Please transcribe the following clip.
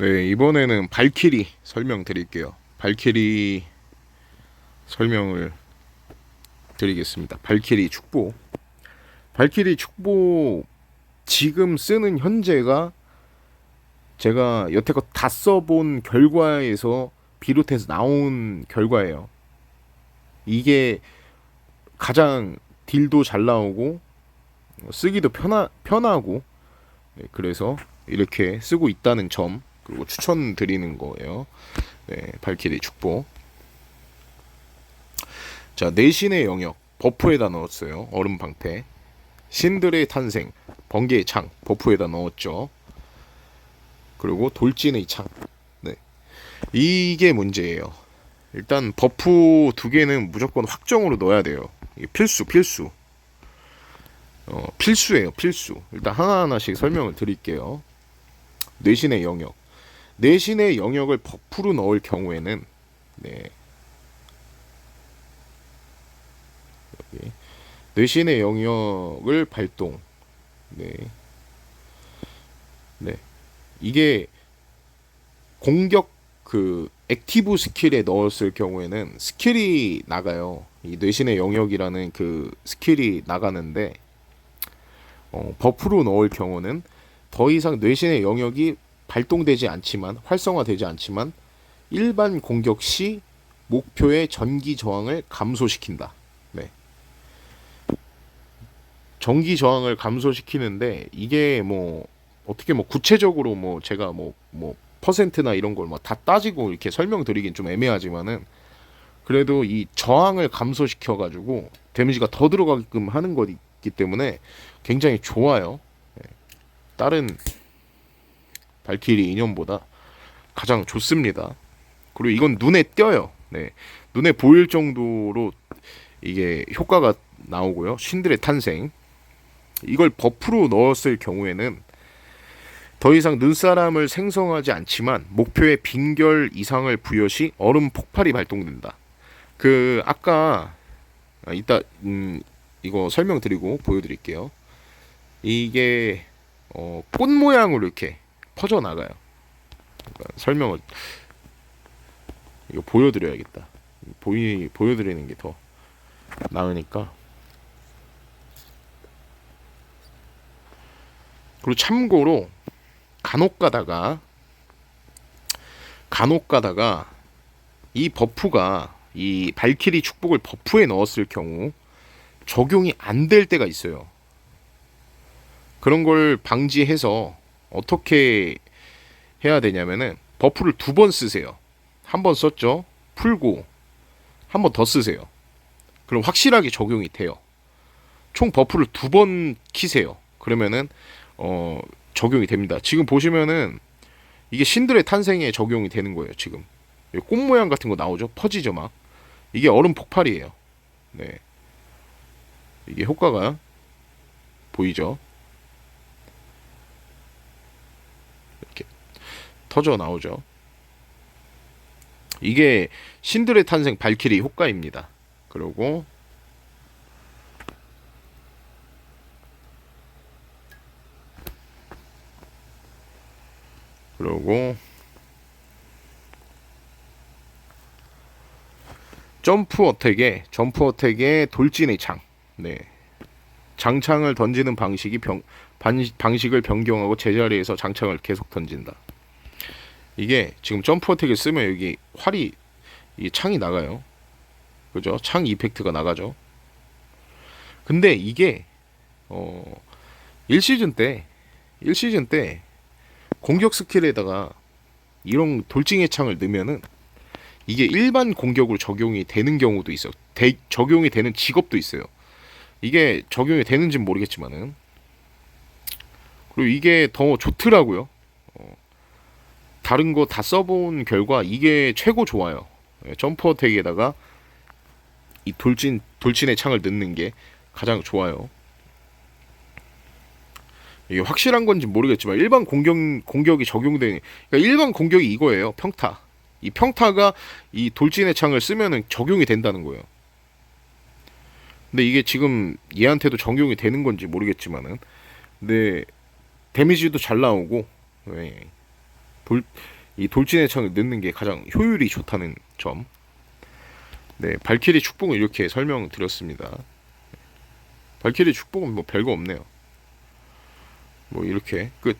네, 이번에는 발키리 설명드릴게요. 발키리 설명을 드리겠습니다. 발키리 축복. 발키리 축복 지금 쓰는 현재가 제가 여태껏 다 써본 결과에서 비롯해서 나온 결과예요. 이게 가장 딜도 잘 나오고 쓰기도 편하, 편하고 네, 그래서 이렇게 쓰고 있다는 점 그리고 추천드리는 거예요. 네, 발키리 축복. 자, 내신의 영역 버프에다 넣었어요. 얼음 방패. 신들의 탄생 번개의 창 버프에다 넣었죠. 그리고 돌진의 창. 네. 이게 문제예요. 일단 버프 두 개는 무조건 확정으로 넣어야 돼요. 필수 필수. 어, 필수예요, 필수. 일단 하나하나씩 설명을 드릴게요. 뇌신의 영역. 뇌신의 영역을 버프로 넣을 경우에는 네. 여기 뇌신의 영역을 발동. 네. 네. 이게 공격 그 액티브 스킬에 넣었을 경우에는 스킬이 나가요. 이 뇌신의 영역이라는 그 스킬이 나가는데 어, 버프로 넣을 경우는 더 이상 뇌신의 영역이 발동되지 않지만 활성화되지 않지만 일반 공격 시 목표의 전기 저항을 감소시킨다. 네. 전기 저항을 감소시키는데 이게 뭐 어떻게 뭐 구체적으로 뭐 제가 뭐 뭐 퍼센트나 이런 걸 뭐 다 따지고 이렇게 설명드리긴 좀 애매하지만은 그래도 이 저항을 감소시켜 가지고 데미지가 더 들어가게끔 하는 거기 때문에 굉장히 좋아요. 네. 다른 발키리 인연보다 가장 좋습니다. 그리고 이건 눈에 띄어요. 네. 눈에 보일 정도로 이게 효과가 나오고요. 신들의 탄생. 이걸 버프로 넣었을 경우에는 더 이상 눈사람을 생성하지 않지만 목표의 빈결 이상을 부여시 얼음 폭발이 발동된다. 그 아까 아, 이따 음, 이거 설명드리고 보여드릴게요. 이게 어, 꽃 모양으로 이렇게 퍼져 나가요. 그러니까 설명을 이거 보여드려야겠다. 보이 보여드리는 게 더 나으니까. 그리고 참고로 간혹 가다가 간혹 가다가 이 버프가 이 발키리 축복을 버프에 넣었을 경우 적용이 안 될 때가 있어요. 그런 걸 방지해서 어떻게 해야 되냐면은 버프를 두 번 쓰세요. 한 번 썼죠. 풀고 한 번 더 쓰세요. 그럼 확실하게 적용이 돼요. 총 버프를 두 번 키세요. 그러면은 어 적용이 됩니다. 지금 보시면은 이게 신들의 탄생에 적용이 되는 거예요. 지금 꽃 모양 같은 거 나오죠. 퍼지죠 막. 이게 얼음 폭발이에요. 네. 이게 효과가 보이죠. 이렇게 터져 나오죠. 이게 신들의 탄생 발키리 효과입니다. 그리고 그리고 점프 어택에 점프 어택에 돌진의 창. 네. 장창을 던지는 방식이 병, 반, 방식을 변경하고 제자리에서 장창을 계속 던진다. 이게 지금 점프 어택을 쓰면 여기 활이 이 창이 나가요. 그죠? 창 이펙트가 나가죠. 근데 이게 어 1시즌 때 1시즌 때 공격 스킬에다가 이런 돌진의 창을 넣으면은 이게 일반 공격으로 적용이 되는 경우도 있어요. 대, 적용이 되는 직업도 있어요. 이게 적용이 되는지는 모르겠지만은 그리고 이게 더 좋더라고요. 어, 다른 거 다 써본 결과 이게 최고 좋아요. 예, 점프 어택에다가 이 돌진 돌진의 창을 넣는 게 가장 좋아요. 이게 확실한 건지 모르겠지만 일반 공격 공격이 적용되는 그러니까 일반 공격이 이거예요. 평타. 이 평타가 이 돌진의 창을 쓰면은 적용이 된다는 거예요. 근데 이게 지금 얘한테도 적용이 되는 건지 모르겠지만은 근데 데미지도 잘 나오고 네. 돌, 이 돌진의 창을 넣는 게 가장 효율이 좋다는 점. 네, 발키리 축복은 이렇게 설명드렸습니다. 발키리 축복은 뭐 별거 없네요. 뭐 이렇게 끝.